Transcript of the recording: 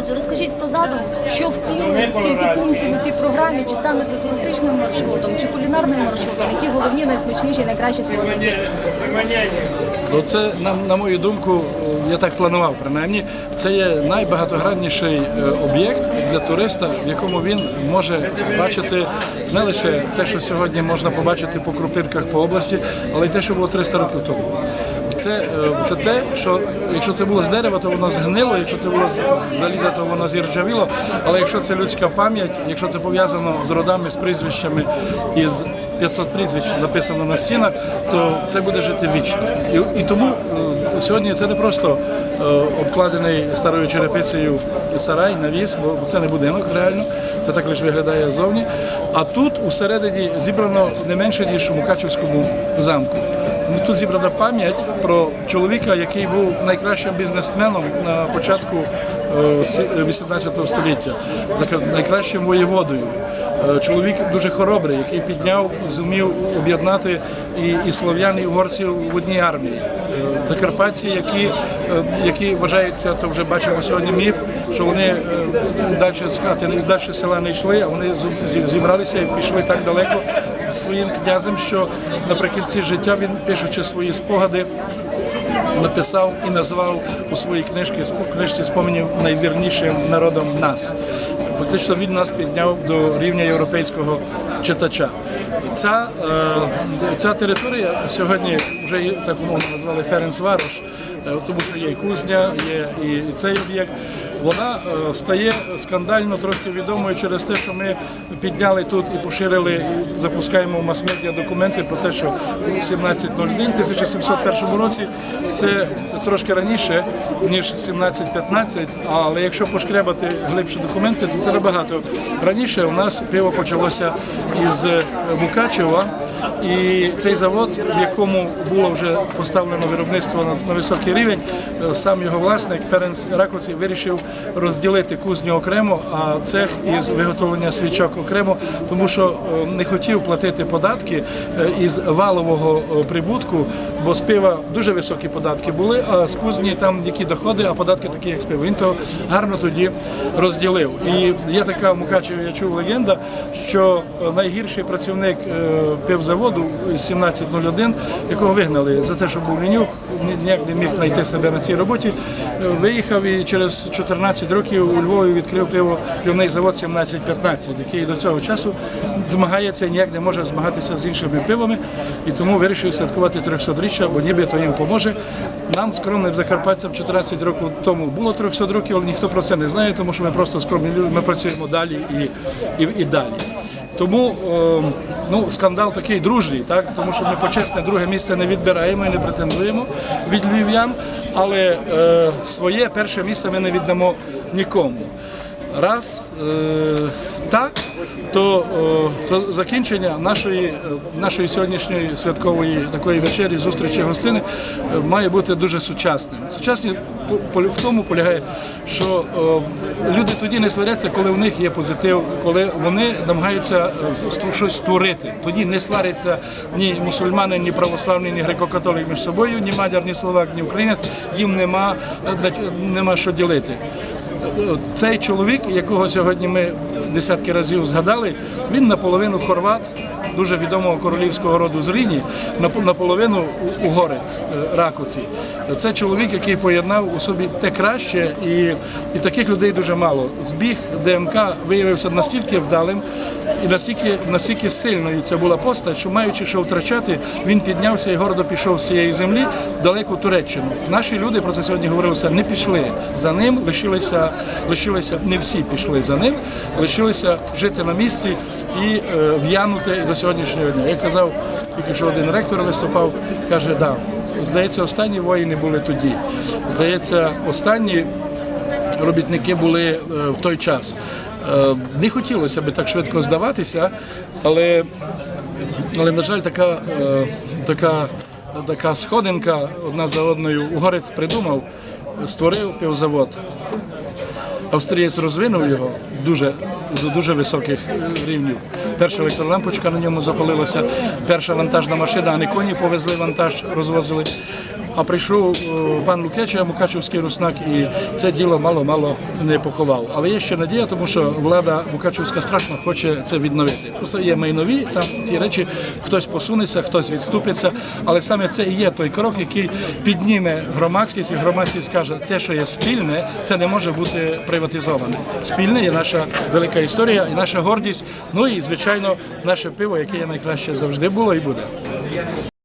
Отже, розкажіть про задум, що втілили, скільки пунктів у цій програмі, чи стане це туристичним маршрутом, чи кулінарним маршрутом, які головні, найсмачніші, найкращі складові? Ну, це, на, на мою думку, я так планував принаймні, це є найбагатогранніший е, об'єкт для туриста, в якому він може бачити не лише те, що сьогодні можна побачити по крупинках по області, але й те, що було 300 років тому. Це, е, це те, що якщо це було з дерева, то воно згнило, якщо це було з заліза, то воно зіржавіло. Але якщо це людська пам'ять, якщо це пов'язано з родами, з прізвищами і з 500 прізвищ написано на стінах, то це буде жити вічно. І, і тому е, сьогодні це не просто е, обкладений старою черепицею сарай, навіс, бо це не будинок реально, це так лише виглядає зовні. А тут усередині зібрано не менше, ніж у Мукачевському замку. Ну, Тут зібрана пам'ять про чоловіка, який був найкращим бізнесменом на початку е, 18 століття, найкращим воєводою. Е, Чоловік дуже хоробрий, який підняв зумів об'єднати і, і слов'ян, і угорців в одній армії. Е, Закарпатці, які, е, які вважаються, то вже бачимо сьогодні міф, що вони е, далі з далі села не йшли, а вони зібралися і пішли так далеко своїм князем, що наприкінці життя він, пишучи свої спогади, написав і назвав у своїй книжці, книжці споменів найвірнішим народом нас. Фактично він нас підняв до рівня європейського читача. Ця, е, ця територія сьогодні вже так умовно назвали Ференцварош, тому що є і кузня, є і цей об'єкт. Вона е, стає скандально трошки відомою через те, що ми підняли тут і поширили, запускаємо в мас-медіа документи про те, що у 1701 1701 році це трошки раніше, ніж 1715, але якщо пошкрябати глибше документи, то це набагато раніше. У нас пиво почалося із Мукачева. І цей завод, в якому було вже поставлено виробництво на, високий рівень, е, сам його власник Ференц Ракоці вирішив розділити кузню окремо, а цех із виготовлення свічок окремо, тому що е, не хотів платити податки е, із валового прибутку, бо з пива дуже високі податки були, а з кузні там які доходи, а податки такі, як з пива. Він то гарно тоді розділив. І є така в Мукачеві, я чув легенда, що найгірший працівник е, пивзаводу 1701, якого вигнали за те, що був лінюх, ніяк не міг знайти себе на цій роботі, е, виїхав і через 14 років у Львові відкрив пиво пивний завод 1715, який до цього часу змагається і ніяк не може змагатися з іншими пивами, і тому вирішив святкувати 300-річчя, бо ніби то їм поможе. Нам, скромним закарпатцям, 14 років тому було 300 років, але ніхто про це не знає, тому що ми просто скромні люди, ми працюємо далі і, і, і далі. Тому е, ну, скандал такий дружній, так? тому що ми почесне друге місце не відбираємо і не претендуємо від львів'ян, але е, своє перше місце ми не віддамо нікому. Раз е, так, то, то закінчення нашої, е, нашої сьогоднішньої святкової такої вечері, зустрічі гостини е, має бути дуже сучасним. Сучасні в тому полягає, що люди тоді не сваряться, коли в них є позитив, коли вони намагаються щось створити. Тоді не сваряться ні мусульмани, ні православні, ні греко-католик між собою, ні мадяр, ні словак, ні українець. Їм нема, нема що ділити. Цей чоловік, якого сьогодні ми десятки разів згадали, він наполовину хорват, дуже відомого королівського роду з Ріні, нап- наполовину угорець ракуці. Це чоловік, який поєднав у собі те краще, і, і таких людей дуже мало. Збіг ДНК виявився настільки вдалим і настільки, настільки сильною це була постать, що маючи що втрачати, він піднявся і гордо пішов з цієї землі в далеку Туреччину. Наші люди про це сьогодні говорилося, не пішли за ним, лишилися, лишилися не всі пішли за ним, лишилися жити на місці і е, в'янути до сьогоднішнього дня. Я казав, тільки що один ректор виступав, каже, да, здається, останні воїни були тоді. Здається, останні робітники були е, в той час. Е, Не хотілося би так швидко здаватися, але, але на жаль, така, е, така, така сходинка одна за одною угорець придумав, створив півзавод. Австрієць розвинув його дуже до дуже високих рівнів. Перша електролампочка на ньому запалилася, перша вантажна машина, а не коні повезли вантаж, розвозили. А прийшов е, пан Лукеча, Мукачевський руснак, і це діло мало-мало не поховав. Але є ще надія, тому що влада Мукачевська страшно хоче це відновити. Просто є майнові, там ці речі, хтось посунеться, хтось відступиться. Але саме це і є той крок, який підніме громадськість, і громадськість скаже, те, що є спільне, це не може бути приватизоване. Спільне є наша велика історія і наша гордість. Ну і звичайно, наше пиво, яке є найкраще завжди було і буде.